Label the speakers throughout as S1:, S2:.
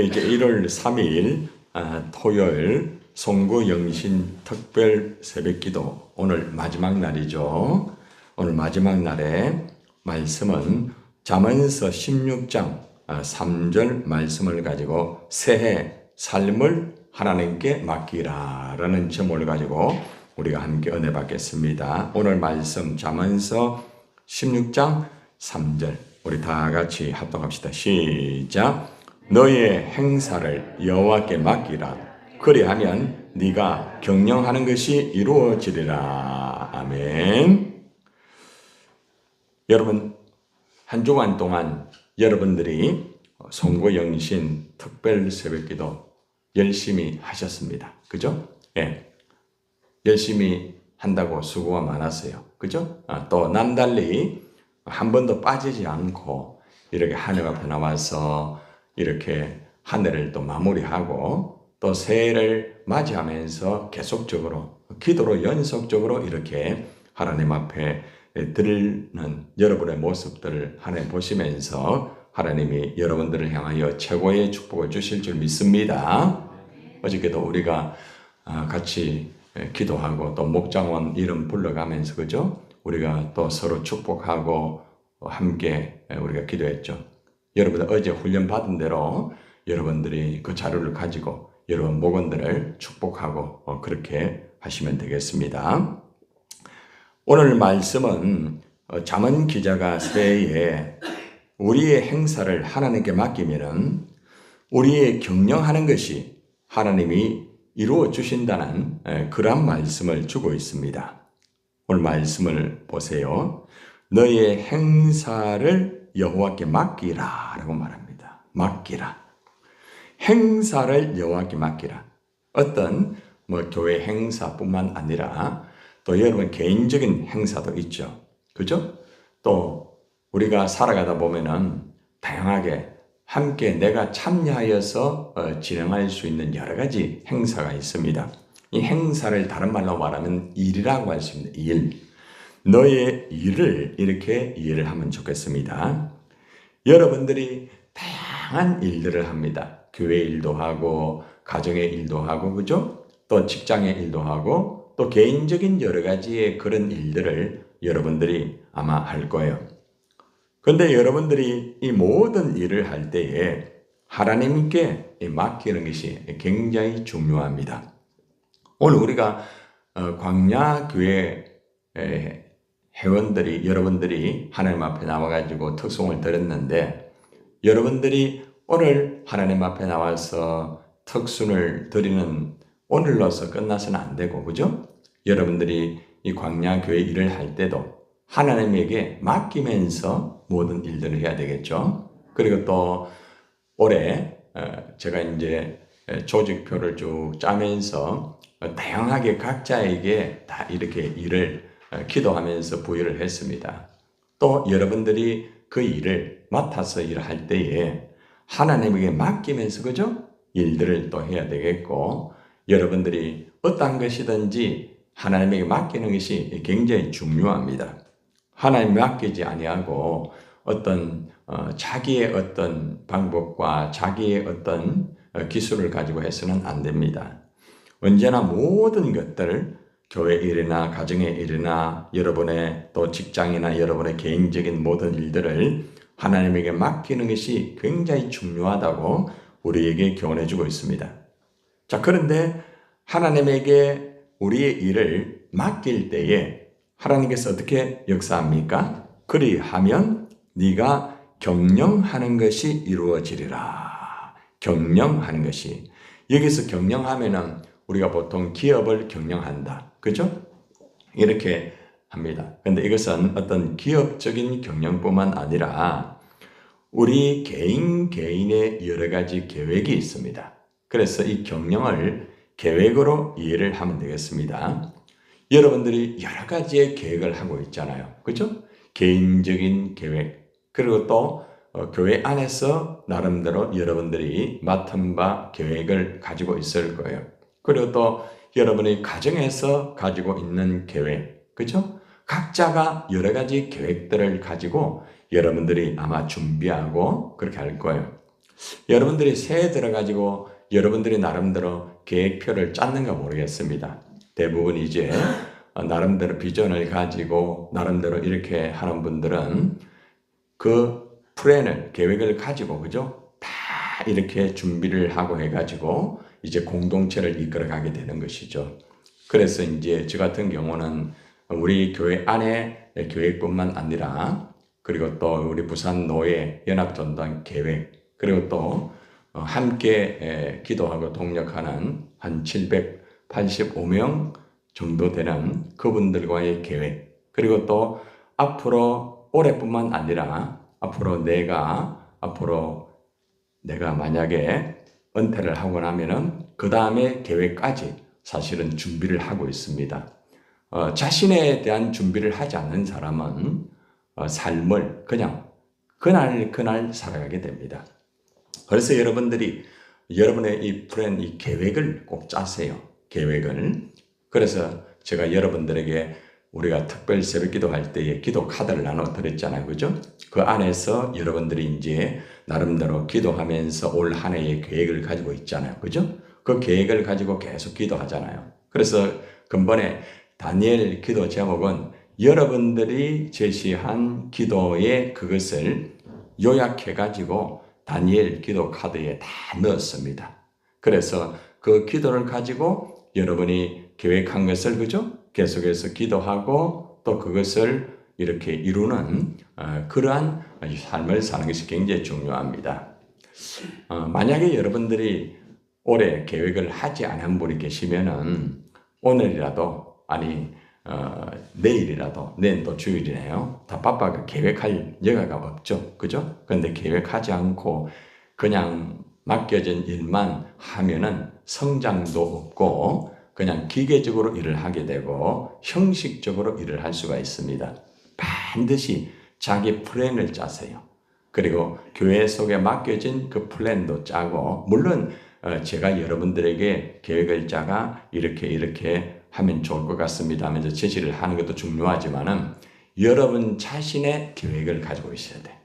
S1: 이제 1월 3일 아, 토요일 송구 영신 특별 새벽기도 오늘 마지막 날이죠. 오늘 마지막 날에 말씀은 잠언서 16장 3절 말씀을 가지고 새해 삶을 하나님께 맡기라라는 제목을 가지고 우리가 함께 은혜 받겠습니다. 오늘 말씀 잠언서 16장 3절 우리 다 같이 합독합시다. 시작. 너의 행사를 여호와께 맡기라. 그리하면 네가 경영하는 것이 이루어지리라. 아멘. 여러분 한 주간 동안 여러분들이 송고 영신 특별 새벽기도 열심히 하셨습니다. 그죠? 예. 열심히 한다고 수고가 많았어요. 그죠? 아, 또 남달리 한 번도 빠지지 않고 이렇게 한 해가 변화와서 이렇게 한 해를 또 마무리하고 또 새해를 맞이하면서 계속적으로 기도로 연속적으로 이렇게 하나님 앞에 드리는 여러분의 모습들을 한 해 보시면서 하나님이 여러분들을 향하여 최고의 축복을 주실 줄 믿습니다. 어저께도 우리가 아, 같이 기도하고 또 목장원 이름 불러가면서 그죠? 우리가 또 서로 축복하고 함께 우리가 기도했죠. 여러분들 어제 훈련 받은 대로 여러분들이 그 자료를 가지고 여러분 목원들을 축복하고 어, 그렇게 하시면 되겠습니다. 오늘 말씀은 어, 잠언 기자가 새해에 우리의 행사를 하나님께 맡기면은 우리의 경영하는 것이 하나님이 이루어 주신다는 그러한 말씀을 주고 있습니다. 오늘 말씀을 보세요. 너의 행사를 여호와께 맡기라라고 말합니다. 맡기라. 행사를 여호와께 맡기라. 어떤 뭐 교회 행사뿐만 아니라 또 여러분 개인적인 행사도 있죠. 그죠? 또 우리가 살아가다 보면은 다양하게 함께 내가 참여하여서 어, 진행할 수 있는 여러 가지 행사가 있습니다. 이 행사를 다른 말로 말하면 일이라고 할 수 있는 일. 너의 일을 이렇게 이해를 하면 좋겠습니다. 여러분들이 다양한 일들을 합니다. 교회 일도 하고, 가정의 일도 하고, 그죠? 또 직장의 일도 하고, 또 개인적인 여러 가지의 그런 일들을 여러분들이 아마 할 거예요. 근데 여러분들이 이 모든 일을 할 때에 하나님께 맡기는 것이 굉장히 중요합니다. 오늘 우리가 어, 광야 교회 회원들이 여러분들이 하나님 앞에 나와가지고 특송을 드렸는데 여러분들이 오늘 하나님 앞에 나와서 특순을 드리는 오늘로서 끝나서는 안 되고 그죠? 여러분들이 이 광야 교회 일을 할 때도 하나님에게 맡기면서 모든 일들을 해야 되겠죠. 그리고 또 올해 어, 제가 이제 조직표를 쭉 짜면서 다양하게 각자에게 다 이렇게 일을 어, 기도하면서 부여를 했습니다. 또 여러분들이 그 일을 맡아서 일을 할 때에 하나님에게 맡기면서 그죠? 일들을 또 해야 되겠고 여러분들이 어떤 것이든지 하나님에게 맡기는 것이 굉장히 중요합니다. 하나님 맡기지 아니하고 어떤 어, 자기의 어떤 방법과 자기의 어떤 어, 기술을 가지고 해서는 안 됩니다. 언제나 모든 것들을 교회 일이나 가정의 일이나 여러분의 또 직장이나 여러분의 개인적인 모든 일들을 하나님에게 맡기는 것이 굉장히 중요하다고 우리에게 교훈해 주고 있습니다. 자, 그런데 하나님에게 우리의 일을 맡길 때에 하나님께서 어떻게 역사합니까? 그리하면 네가 경영하는 것이 이루어지리라. 경영하는 것이 여기서 경영하면은 우리가 보통 기업을 경영한다. 그죠? 이렇게 합니다. 근데 이것은 어떤 기업적인 경영뿐만 아니라 우리 개인 개인의 여러 가지 계획이 있습니다. 그래서 이 경영을 계획으로 이해를 하면 되겠습니다. 여러분들이 여러 가지의 계획을 하고 있잖아요. 그죠? 개인적인 계획, 그리고 또 어, 교회 안에서 나름대로 여러분들이 맡은 바 계획을 가지고 있을 거예요. 그리고 또 여러분의 가정에서 가지고 있는 계획, 그죠? 각자가 여러 가지 계획들을 가지고 여러분들이 아마 준비하고 그렇게 할 거예요. 여러분들이 새해 들어가지고 여러분들이 나름대로 계획표를 짰는가 모르겠습니다. 대부분 이제 나름대로 비전을 가지고 나름대로 이렇게 하는 분들은 그 플랜을 계획을 가지고 그죠? 다 이렇게 준비를 하고 해가지고 이제 공동체를 이끌어 가게 되는 것이죠. 그래서 이제 저 같은 경우는 우리 교회 안에 교회뿐만 아니라 그리고 또 우리 부산 노예 연합 전당 계획 그리고 또 어, 함께 기도하고 동력하는 한 785명 정도 되는 그분들과의 계획 그리고 또 앞으로 올해뿐만 아니라 앞으로 내가 앞으로 내가 만약에 은퇴를 하고 나면은 그 다음에 계획까지 사실은 준비를 하고 있습니다. 어, 자신에 대한 준비를 하지 않는 사람은 어, 삶을 그냥 그날 그날 살아가게 됩니다. 그래서 여러분들이 여러분의 이 플랜, 이 계획을 꼭 짜세요. 계획을. 그래서 제가 여러분들에게 우리가 특별 새벽 기도할 때에 기도 카드를 나눠 드렸잖아요. 그죠? 그 안에서 여러분들이 이제 나름대로 기도하면서 올 한 해의 계획을 가지고 있잖아요. 그죠? 그 계획을 가지고 계속 기도하잖아요. 그래서 근본에 다니엘 기도 제목은 여러분들이 제시한 기도에 그것을 요약해 가지고 다니엘 기도 카드에 다 넣었습니다. 그래서 그 기도를 가지고 여러분이 계획한 것을 그죠? 계속해서 기도하고 또 그것을 이렇게 이루는 어, 그러한 삶을 사는 것이 굉장히 중요합니다. 어, 만약에 여러분들이 올해 계획을 하지 않은 분이 계시면은 오늘이라도 아니 어, 내일이라도 내일 또 주일이네요. 다 바빠가 계획할 여가가 없죠. 그죠? 그런데 계획하지 않고 그냥 맡겨진 일만 하면은 성장도 없고 그냥 기계적으로 일을 하게 되고 형식적으로 일을 할 수가 있습니다. 반드시 자기 플랜을 짜세요. 그리고 교회 속에 맡겨진 그 플랜도 짜고 물론 어, 제가 여러분들에게 계획을 짜가 이렇게 이렇게 하면 좋을 것 같습니다 하면서 제시를 하는 것도 중요하지만은 여러분 자신의 계획을 가지고 있어야 돼.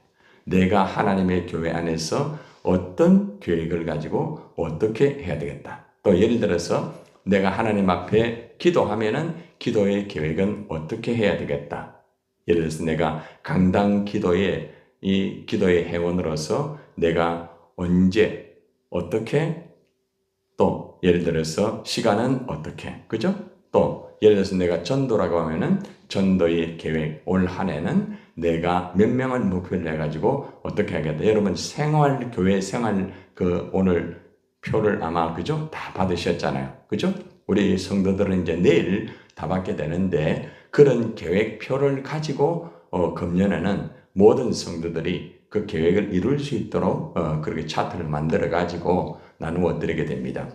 S1: 내가 하나님의 교회 안에서 어떤 계획을 가지고 어떻게 해야 되겠다. 또 예를 들어서 내가 하나님 앞에 기도하면은 기도의 계획은 어떻게 해야 되겠다. 예를 들어서 내가 강당 기도의 이 기도의 회원으로서 내가 언제 어떻게 또 예를 들어서 시간은 어떻게 그죠? 또 예를 들어서 내가 전도라고 하면은 전도의 계획 올 한 해는 내가 몇 명을 목표를 해가지고 어떻게 하겠다. 여러분 생활 교회 생활 그 오늘 표를 아마 그죠? 다 받으셨잖아요. 그죠? 우리 성도들은 이제 내일 다 받게 되는데 그런 계획표를 가지고 어, 금년에는 모든 성도들이 그 계획을 이룰 수 있도록 어, 그렇게 차트를 만들어 가지고 나누어 드리게 됩니다.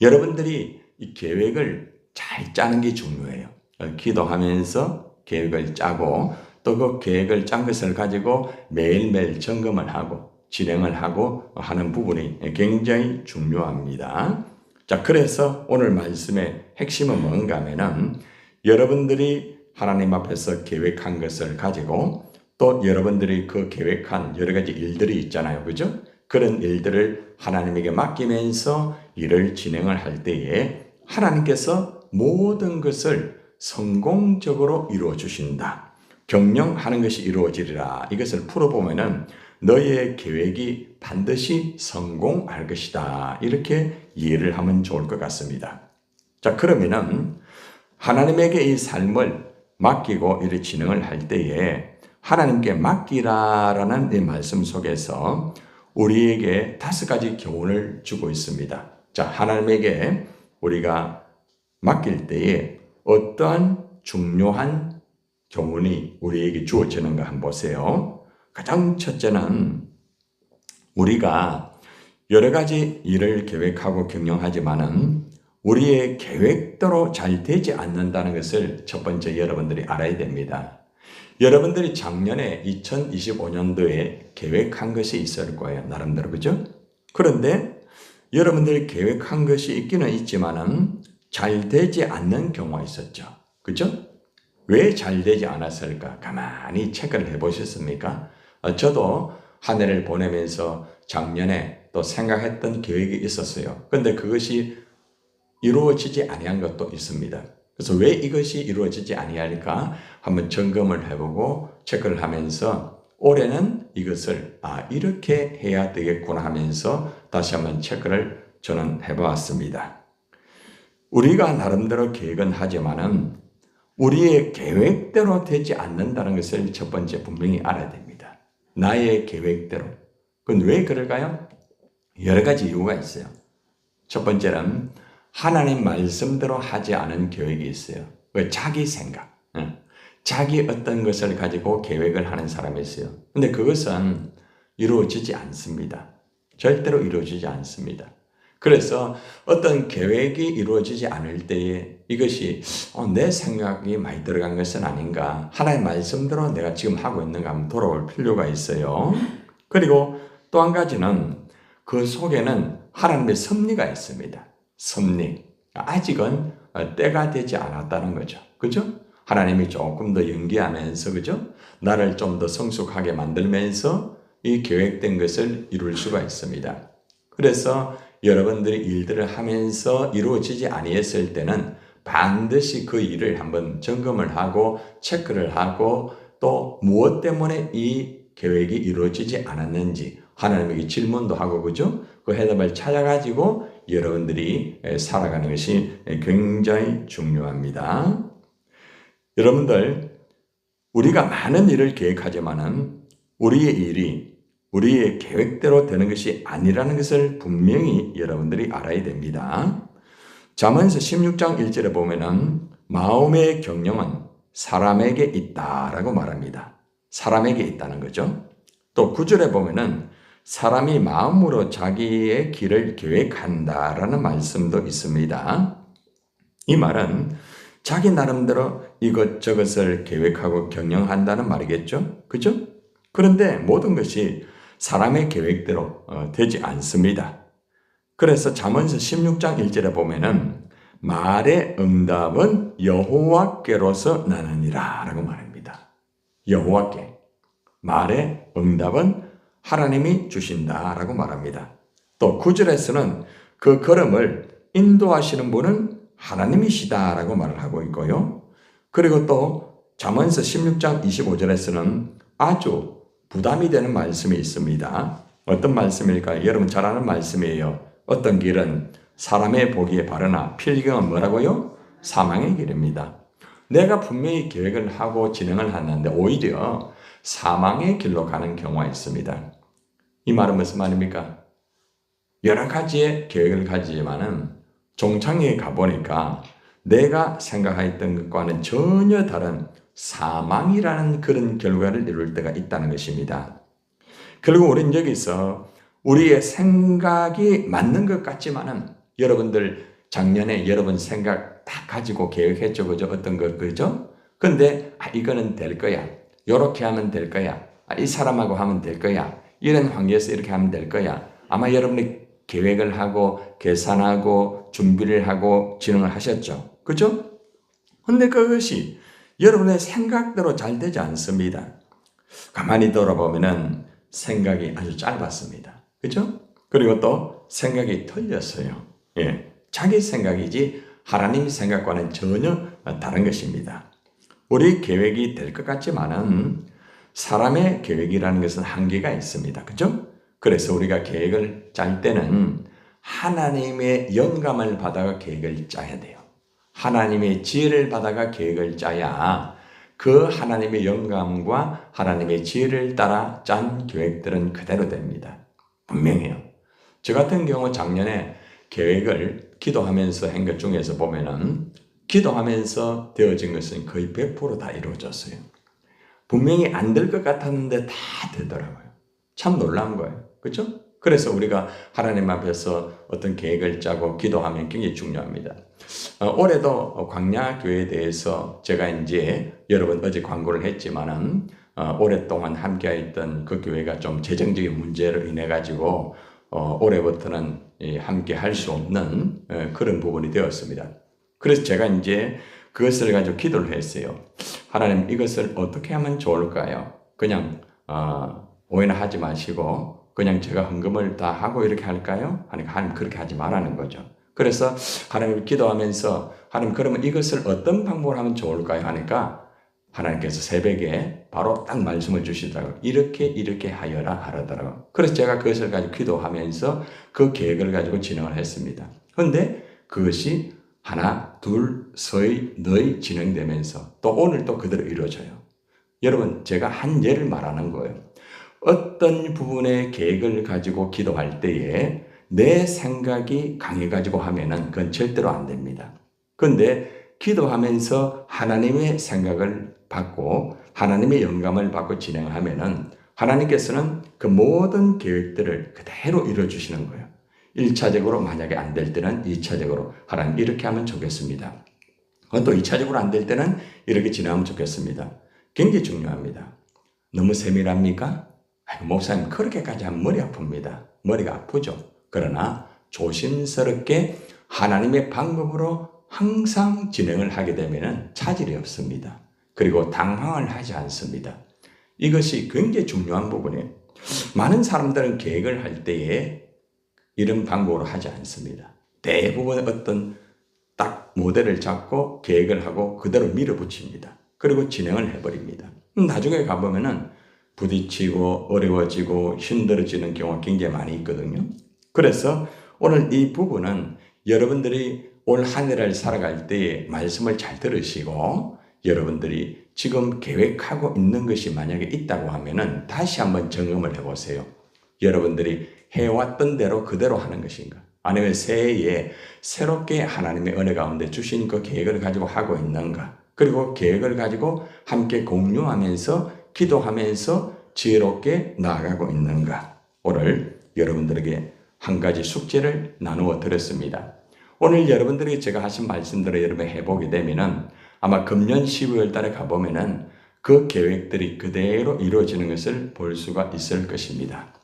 S1: 여러분들이 이 계획을 잘 짜는 게 중요해요. 어, 기도하면서 계획을 짜고 또 그 계획을 짠 것을 가지고 매일매일 점검을 하고 진행을 하고 하는 부분이 굉장히 중요합니다. 자, 그래서 오늘 말씀의 핵심은 뭔가 하면은 여러분들이 하나님 앞에서 계획한 것을 가지고 또 여러분들이 그 계획한 여러 가지 일들이 있잖아요. 그죠? 그런 일들을 하나님에게 맡기면서 일을 진행을 할 때에 하나님께서 모든 것을 성공적으로 이루어 주신다. 경영하는 것이 이루어지리라. 이것을 풀어보면은 너의 계획이 반드시 성공할 것이다. 이렇게 이해를 하면 좋을 것 같습니다. 자, 그러면은 하나님에게 이 삶을 맡기고 이를 진행을 할 때에 하나님께 맡기라라는 이 말씀 속에서 우리에게 다섯 가지 교훈을 주고 있습니다. 자, 하나님에게 우리가 맡길 때에 어떠한 중요한 교훈이 우리에게 주어지는가 한번 보세요. 가장 첫째는 우리가 여러 가지 일을 계획하고 경영하지만은 우리의 계획대로 잘 되지 않는다는 것을 첫 번째 여러분들이 알아야 됩니다. 여러분들이 작년에 2025년도에 계획한 것이 있을 거예요. 나름대로, 그죠? 그런데 여러분들이 계획한 것이 있기는 있지만은 잘 되지 않는 경우가 있었죠. 그죠? 왜 잘 되지 않았을까? 가만히 체크를 해 보셨습니까? 어, 저도 한 해를 보내면서 작년에 또 생각했던 계획이 있었어요. 근데 그것이 이루어지지 아니한 것도 있습니다. 그래서 왜 이것이 이루어지지 아니할까 한번 점검을 해보고 체크를 하면서 올해는 이것을 아 이렇게 해야 되겠구나 하면서 다시 한번 체크를 저는 해보았습니다. 우리가 나름대로 계획은 하지만은 우리의 계획대로 되지 않는다는 것을 첫 번째 분명히 알아야 됩니다. 나의 계획대로. 그건 왜 그럴까요? 여러 가지 이유가 있어요. 첫 번째는 하나님 말씀대로 하지 않은 계획이 있어요. 그 자기 생각. 자기 어떤 것을 가지고 계획을 하는 사람이 있어요. 근데 그것은 이루어지지 않습니다. 절대로 이루어지지 않습니다. 그래서 어떤 계획이 이루어지지 않을 때에 이것이 어, 내 생각이 많이 들어간 것은 아닌가. 하나의 말씀대로 내가 지금 하고 있는가 한번 돌아올 필요가 있어요. 그리고 또 한 가지는 그 속에는 하나님의 섭리가 있습니다. 섭리. 아직은 때가 되지 않았다는 거죠. 그죠? 하나님이 조금 더 연기하면서, 그죠? 나를 좀 더 성숙하게 만들면서 이 계획된 것을 이룰 수가 있습니다. 그래서 여러분들이 일들을 하면서 이루어지지 아니했을 때는 반드시 그 일을 한번 점검을 하고 체크를 하고 또 무엇 때문에 이 계획이 이루어지지 않았는지 하나님에게 질문도 하고 그죠? 그 해답을 찾아가지고 여러분들이 살아가는 것이 굉장히 중요합니다. 여러분들 우리가 많은 일을 계획하지만은 우리의 일이 우리의 계획대로 되는 것이 아니라는 것을 분명히 여러분들이 알아야 됩니다. 잠언서 16장 1절에 보면은 마음의 경영은 사람에게 있다라고 말합니다. 사람에게 있다는 거죠. 또 9절에 보면은 사람이 마음으로 자기의 길을 계획한다라는 말씀도 있습니다. 이 말은 자기 나름대로 이것저것을 계획하고 경영한다는 말이겠죠? 그죠? 그런데 모든 것이 사람의 계획대로 어, 되지 않습니다. 그래서 잠언서 16장 1절에 보면은 말의 응답은 여호와께로서 나느니라 라고 말합니다. 여호와께. 말의 응답은 하나님이 주신다라고 말합니다. 또 9절에서는 그 걸음을 인도하시는 분은 하나님이시다라고 말을 하고 있고요. 그리고 또 잠언서 16장 25절에서는 아주 부담이 되는 말씀이 있습니다. 어떤 말씀일까요? 여러분 잘 아는 말씀이에요. 어떤 길은 사람의 보기에 바르나 필경은 뭐라고요? 사망의 길입니다. 내가 분명히 계획을 하고 진행을 하는데 오히려 사망의 길로 가는 경우가 있습니다. 이 말은 무슨 말입니까? 여러 가지의 계획을 가지지만은 종착역에 가보니까 내가 생각했던 것과는 전혀 다른 사망이라는 그런 결과를 이룰 때가 있다는 것입니다. 그리고 우리는 여기서 우리의 생각이 맞는 것 같지만은 여러분들 작년에 여러분 생각 다 가지고 계획했죠. 그죠? 어떤 것, 그죠? 근데, 아, 이거는 될 거야. 요렇게 하면 될 거야. 아, 이 사람하고 하면 될 거야. 이런 환경에서 이렇게 하면 될 거야. 아마 여러분이 계획을 하고 계산하고 준비를 하고 진행을 하셨죠. 그죠? 근데 그것이 여러분의 생각대로 잘 되지 않습니다. 가만히 돌아보면은 생각이 아주 짧았습니다. 그죠? 그리고 또 생각이 틀렸어요. 예. 자기 생각이지 하나님 생각과는 전혀 다른 것입니다. 우리 계획이 될 것 같지만은 사람의 계획이라는 것은 한계가 있습니다. 그죠? 그래서 우리가 계획을 짤 때는 하나님의 영감을 받아가 계획을 짜야 돼요. 하나님의 지혜를 받아가 계획을 짜야 그 하나님의 영감과 하나님의 지혜를 따라 짠 계획들은 그대로 됩니다. 분명해요. 저 같은 경우 작년에 계획을 기도하면서 한 것 중에서 보면은 기도하면서 되어진 것은 거의 100%다 이루어졌어요. 분명히 안 될 것 같았는데 다 되더라고요. 참 놀라운 거예요. 그렇죠? 그래서 우리가 하나님 앞에서 어떤 계획을 짜고 기도하면 굉장히 중요합니다. 어, 올해도 광야 교회에 대해서 제가 이제 여러분 어제 광고를 했지만은 어, 오랫동안 함께했던 그 교회가 좀 재정적인 문제로 인해 가지고 어, 올해부터는 함께 할 수 없는 어, 그런 부분이 되었습니다. 그래서 제가 이제 그것을 가지고 기도를 했어요. 하나님 이것을 어떻게 하면 좋을까요? 그냥 어, 오해는 하지 마시고 그냥 제가 헌금을 다 하고 이렇게 할까요? 하니까 하나님 그렇게 하지 말라는 거죠. 그래서 하나님을 기도하면서 하나님 그러면 이것을 어떤 방법으로 하면 좋을까요? 하니까 하나님께서 새벽에 바로 딱 말씀을 주시더라고요. 이렇게 이렇게 하여라 하라더라고요. 그래서 제가 그것을 가지고 기도하면서 그 계획을 가지고 진행을 했습니다. 그런데 그것이 하나, 둘, 서의, 너의 진행되면서 또 오늘 또 그대로 이루어져요. 여러분, 제가 한 예를 말하는 거예요. 어떤 부분의 계획을 가지고 기도할 때에 내 생각이 강해가지고 하면은 그건 절대로 안 됩니다. 근데 기도하면서 하나님의 생각을 받고 하나님의 영감을 받고 진행하면은 하나님께서는 그 모든 계획들을 그대로 이루어주시는 거예요. 1차적으로 만약에 안 될 때는 2차적으로 하나님 이렇게 하면 좋겠습니다. 또 2차적으로 안 될 때는 이렇게 진행하면 좋겠습니다. 굉장히 중요합니다. 너무 세밀합니까? 아이고, 목사님 그렇게까지 하면 머리 아픕니다. 머리가 아프죠. 그러나 조심스럽게 하나님의 방법으로 항상 진행을 하게 되면 차질이 없습니다. 그리고 당황을 하지 않습니다. 이것이 굉장히 중요한 부분이에요. 많은 사람들은 계획을 할 때에 이런 방법으로 하지 않습니다. 대부분 어떤 딱 모델을 잡고 계획을 하고 그대로 밀어붙입니다. 그리고 진행을 해버립니다. 나중에 가보면은 부딪히고 어려워지고 힘들어지는 경우가 굉장히 많이 있거든요. 그래서 오늘 이 부분은 여러분들이 올 한 해를 살아갈 때에 말씀을 잘 들으시고 여러분들이 지금 계획하고 있는 것이 만약에 있다고 하면은 다시 한번 점검을 해보세요. 여러분들이 해왔던 대로 그대로 하는 것인가? 아니면 새해에 새롭게 하나님의 은혜 가운데 주신 그 계획을 가지고 하고 있는가? 그리고 계획을 가지고 함께 공유하면서 기도하면서 지혜롭게 나아가고 있는가? 오늘 여러분들에게 한 가지 숙제를 나누어 드렸습니다. 오늘 여러분들이 제가 하신 말씀들을 여러분 해보게 되면은 아마 금년 12월 달에 가보면은 그 계획들이 그대로 이루어지는 것을 볼 수가 있을 것입니다.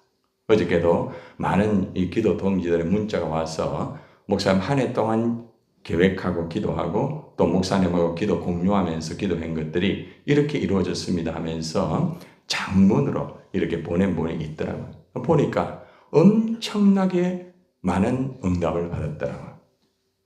S1: 어저께도 많은 이 기도 동지들의 문자가 와서 목사님 한 해 동안 계획하고 기도하고 또 목사님하고 기도 공유하면서 기도한 것들이 이렇게 이루어졌습니다 하면서 장문으로 이렇게 보낸 분이 있더라고요. 보니까 엄청나게 많은 응답을 받았더라고요.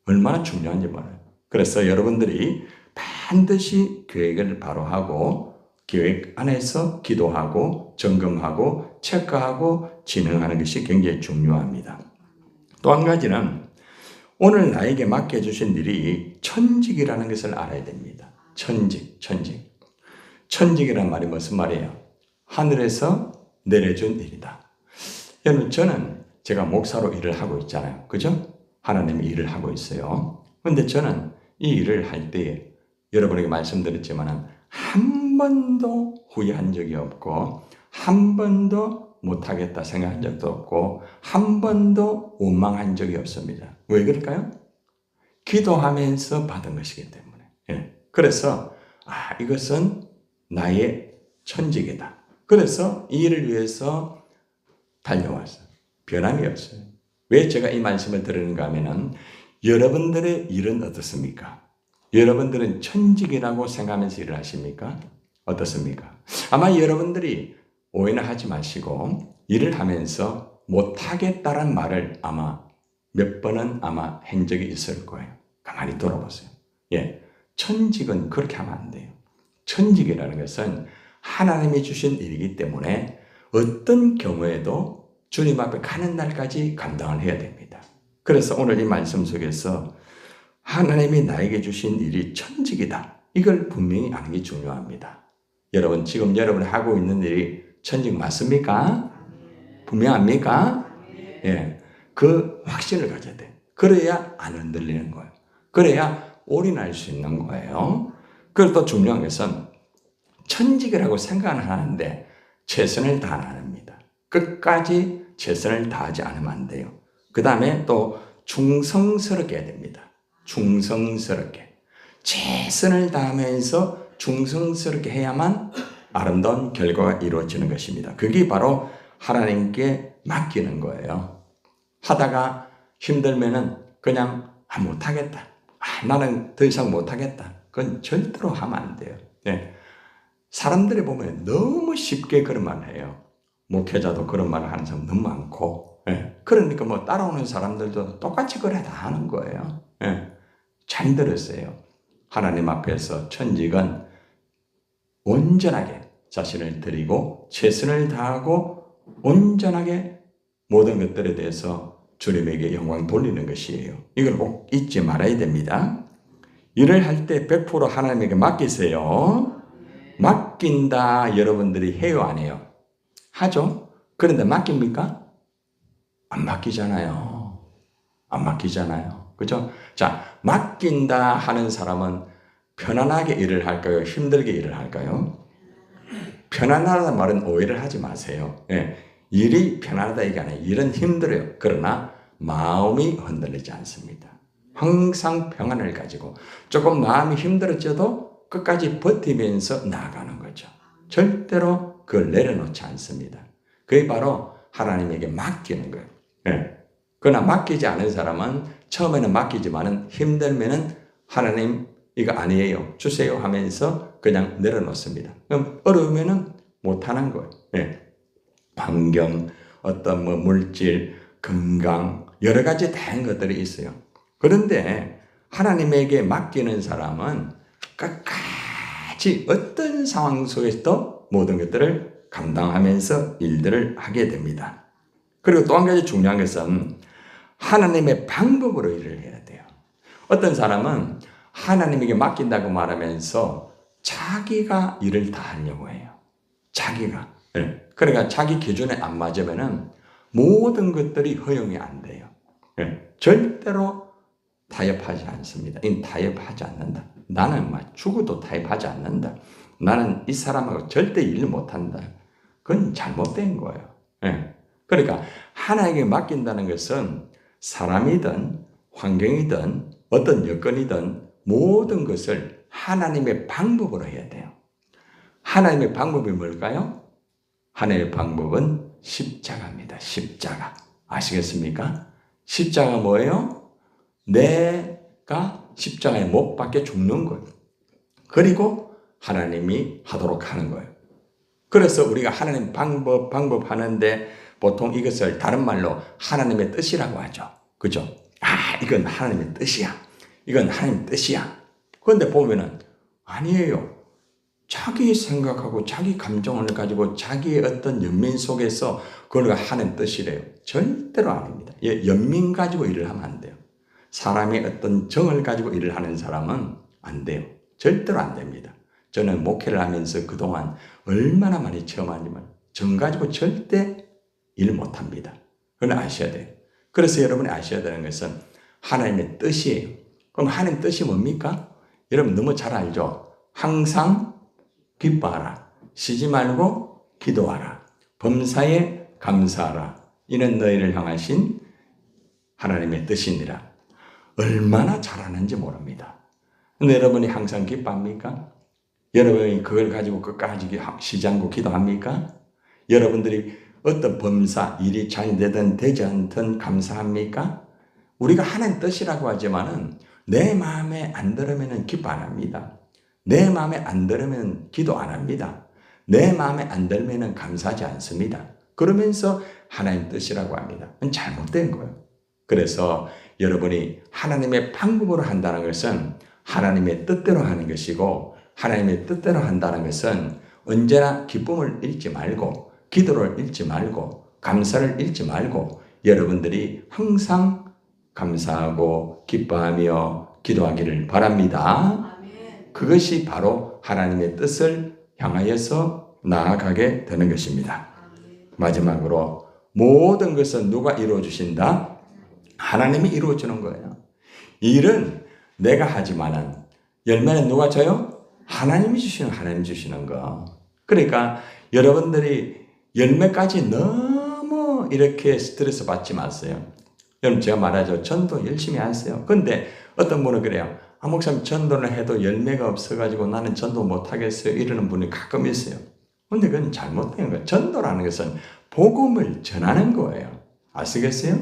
S1: 얼마나 중요한지 몰라요. 그래서 여러분들이 반드시 계획을 바로 하고 계획 안에서 기도하고 점검하고 체크하고 진행하는 것이 굉장히 중요합니다. 또 한 가지는 오늘 나에게 맡겨주신 일이 천직이라는 것을 알아야 됩니다. 천직, 천직. 천직이란 말이 무슨 말이에요? 하늘에서 내려준 일이다. 여러분, 저는 제가 목사로 일을 하고 있잖아요. 그죠? 하나님이 일을 하고 있어요. 근데 저는 이 일을 할 때 여러분에게 말씀드렸지만 한 번도 후회한 적이 없고 한 번도 못하겠다 생각한 적도 없고 한 번도 원망한 적이 없습니다. 왜 그럴까요? 기도하면서 받은 것이기 때문에. 예. 그래서 아 이것은 나의 천직이다. 그래서 이 일을 위해서 달려왔어요. 변함이 없어요. 왜 제가 이 말씀을 드리는가 하면은 여러분들의 일은 어떻습니까? 여러분들은 천직이라고 생각하면서 일을 하십니까? 어떻습니까? 아마 여러분들이 오해는 하지 마시고 일을 하면서 못하겠다란 말을 아마 몇 번은 아마 한 적이 있을 거예요. 가만히 돌아보세요. 예. 천직은 그렇게 하면 안 돼요. 천직이라는 것은 하나님이 주신 일이기 때문에 어떤 경우에도 주님 앞에 가는 날까지 감당을 해야 됩니다. 그래서 오늘 이 말씀 속에서 하나님이 나에게 주신 일이 천직이다. 이걸 분명히 아는 게 중요합니다. 여러분, 지금 여러분이 하고 있는 일이 천직 맞습니까? 분명합니까? 예. 그 확신을 가져야 돼. 그래야 안 흔들리는 거예요. 그래야 올인할 수 있는 거예요. 그리고 또 중요한 것은 천직이라고 생각은 하는데 최선을 다안 합니다. 끝까지 최선을 다하지 않으면 안 돼요. 그 다음에 또 충성스럽게 해야 됩니다. 충성스럽게. 최선을 다하면서 충성스럽게 해야만 아름다운 결과가 이루어지는 것입니다. 그게 바로 하나님께 맡기는 거예요. 하다가 힘들면은 그냥 아, 못하겠다. 아, 나는 더 이상 못하겠다. 그건 절대로 하면 안 돼요. 네. 사람들이 보면 너무 쉽게 그런 말 해요. 목회자도 그런 말을 하는 사람 너무 많고, 예. 그러니까 뭐 따라오는 사람들도 똑같이 그래 다 하는 거예요. 예. 잘 들었어요. 하나님 앞에서 천직은 온전하게 자신을 드리고 최선을 다하고 온전하게 모든 것들에 대해서 주님에게 영광 돌리는 것이에요. 이걸 꼭 잊지 말아야 됩니다. 일을 할 때 100% 하나님에게 맡기세요. 맡긴다 여러분들이 해요 안 해요? 하죠. 그런데 맡깁니까? 안 맡기잖아요. 안 맡기잖아요. 그죠? 자, 맡긴다 하는 사람은 편안하게 일을 할까요? 힘들게 일을 할까요? 편안하다는 말은 오해를 하지 마세요. 예. 일이 편안하다 이게 아니에요. 일은 힘들어요. 그러나 마음이 흔들리지 않습니다. 항상 평안을 가지고 조금 마음이 힘들어져도 끝까지 버티면서 나아가는 거죠. 절대로 그걸 내려놓지 않습니다. 그게 바로 하나님에게 맡기는 거예요. 예. 그러나 맡기지 않은 사람은 처음에는 맡기지만은 힘들면은 하나님 이거 아니에요. 주세요 하면서 그냥 내려놓습니다. 그럼 어려우면은 못하는 거예요. 예. 환경, 어떤 뭐 물질, 건강, 여러 가지 다양한 것들이 있어요. 그런데 하나님에게 맡기는 사람은 끝까지 어떤 상황 속에서도 모든 것들을 감당하면서 일들을 하게 됩니다. 그리고 또 한 가지 중요한 것은 하나님의 방법으로 일을 해야 돼요. 어떤 사람은 하나님에게 맡긴다고 말하면서 자기가 일을 다 하려고 해요. 자기가. 예. 그러니까 자기 기준에 안 맞으면은 모든 것들이 허용이 안 돼요. 예. 절대로 타협하지 않습니다. 이 타협하지 않는다. 나는 막 죽어도 타협하지 않는다. 나는 이 사람하고 절대 일 못한다. 그건 잘못된 거예요. 예. 그러니까 하나에게 맡긴다는 것은 사람이든 환경이든 어떤 여건이든 모든 것을 하나님의 방법으로 해야 돼요. 하나님의 방법이 뭘까요? 하나님의 방법은 십자가입니다. 십자가. 아시겠습니까? 십자가 뭐예요? 내가 십자가에 못 박혀 죽는 거예요. 그리고 하나님이 하도록 하는 거예요. 그래서 우리가 하나님 방법, 방법 하는데 보통 이것을 다른 말로 하나님의 뜻이라고 하죠. 그죠? 아, 이건 하나님의 뜻이야. 이건 하나님 뜻이야. 그런데 보면은 아니에요. 자기 생각하고 자기 감정을 가지고 자기의 어떤 연민 속에서 그걸 하는 뜻이래요. 절대로 아닙니다. 예, 연민 가지고 일을 하면 안 돼요. 사람의 어떤 정을 가지고 일을 하는 사람은 안 돼요. 절대로 안 됩니다. 저는 목회를 하면서 그동안 얼마나 많이 체험하지만 정 가지고 절대 일 못합니다. 그건 아셔야 돼요. 그래서 여러분이 아셔야 되는 것은 하나님의 뜻이에요. 그럼 하나님 뜻이 뭡니까? 여러분 너무 잘 알죠? 항상 기뻐하라. 쉬지 말고 기도하라. 범사에 감사하라. 이는 너희를 향하신 하나님의 뜻이니라. 얼마나 잘하는지 모릅니다. 근데 여러분이 항상 기뻐합니까? 여러분이 그걸 가지고 끝까지 쉬지 않고 기도합니까? 여러분들이 어떤 범사, 일이 잘 되든 되지 않든 감사합니까? 우리가 하는 뜻이라고 하지만은 내 마음에 안 들으면 기뻐 안 합니다. 내 마음에 안 들으면 기도 안 합니다. 내 마음에 안 들면 감사하지 않습니다. 그러면서 하나님 뜻이라고 합니다. 잘못된 거예요. 그래서 여러분이 하나님의 방법으로 한다는 것은 하나님의 뜻대로 하는 것이고 하나님의 뜻대로 한다는 것은 언제나 기쁨을 잃지 말고 기도를 잃지 말고 감사를 잃지 말고 여러분들이 항상 감사하고 기뻐하며 기도하기를 바랍니다. 그것이 바로 하나님의 뜻을 향하여서 나아가게 되는 것입니다. 마지막으로 모든 것은 누가 이루어 주신다? 하나님이 이루어 주는 거예요. 일은 내가 하지만은 열매는 누가 줘요? 하나님이 주시는 하나님 주시는 거. 그러니까 여러분들이 열매까지 너무 이렇게 스트레스 받지 마세요. 여러분 제가 말하죠. 전도 열심히 하세요. 근데 어떤 분은 그래요. 아, 목사님 전도를 해도 열매가 없어가지고 나는 전도 못하겠어요. 이러는 분이 가끔 있어요. 근데 그건 잘못된 거예요. 전도라는 것은 복음을 전하는 거예요. 아시겠어요?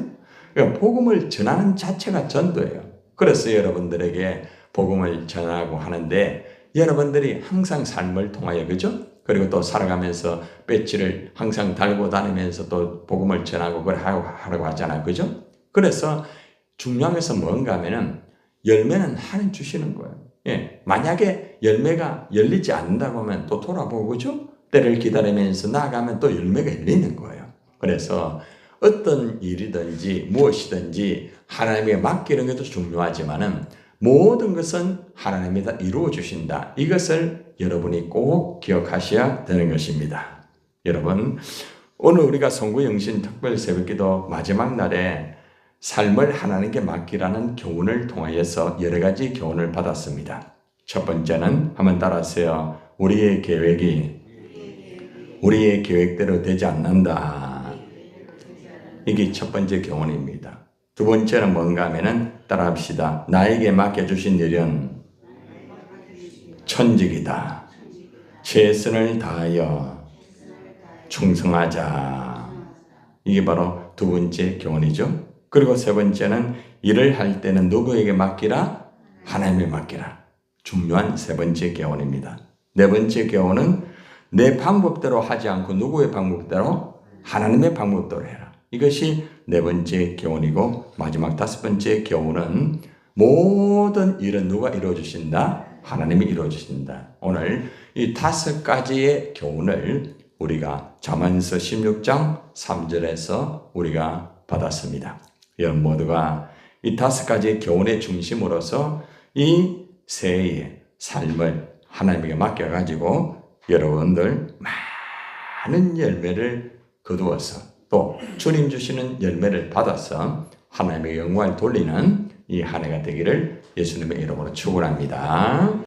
S1: 그러니까 복음을 전하는 자체가 전도예요. 그래서 여러분들에게 복음을 전하고 하는데 여러분들이 항상 삶을 통하여 그죠? 그리고 또 살아가면서 배지를 항상 달고 다니면서 또 복음을 전하고 그걸 하고 하라고 하잖아요. 그죠? 그래서 중요한 것은 뭔가 하면은 열매는 하나님 주시는 거예요. 예. 만약에 열매가 열리지 않는다고 하면 또 돌아보고 그죠? 때를 기다리면서 나아가면 또 열매가 열리는 거예요. 그래서 어떤 일이든지 무엇이든지 하나님에 맡기는 것도 중요하지만은 모든 것은 하나님이 다 이루어 주신다. 이것을 여러분이 꼭 기억하셔야 되는 것입니다. 여러분, 오늘 우리가 성구 영신 특별 새벽기도 마지막 날에 삶을 하나님께 맡기라는 교훈을 통하여서 여러 가지 교훈을 받았습니다. 첫 번째는 한번 따라하세요. 우리의 계획이 우리의 계획대로 되지 않는다. 이게 첫 번째 교훈입니다. 두 번째는 뭔가 하면은 따라합시다. 나에게 맡겨주신 일은 천직이다. 최선을 다하여 충성하자. 이게 바로 두 번째 교훈이죠. 그리고 세 번째는 일을 할 때는 누구에게 맡기라? 하나님에 맡기라. 중요한 세 번째 교훈입니다. 네 번째 교훈은 내 방법대로 하지 않고 누구의 방법대로? 하나님의 방법대로 해라. 이것이 네 번째 교훈이고 마지막 다섯 번째 교훈은 모든 일은 누가 이루어 주신다? 하나님이 이루어 주신다. 오늘 이 다섯 가지의 교훈을 우리가 잠언서 16장 3절에서 우리가 받았습니다. 여러분 모두가 이 다섯 가지의 교훈의 중심으로서 이 새해의 삶을 하나님에게 맡겨가지고 여러분들 많은 열매를 거두어서 또 주님 주시는 열매를 받아서 하나님의 영광을 돌리는 이 한 해가 되기를 예수님의 이름으로 축원합니다.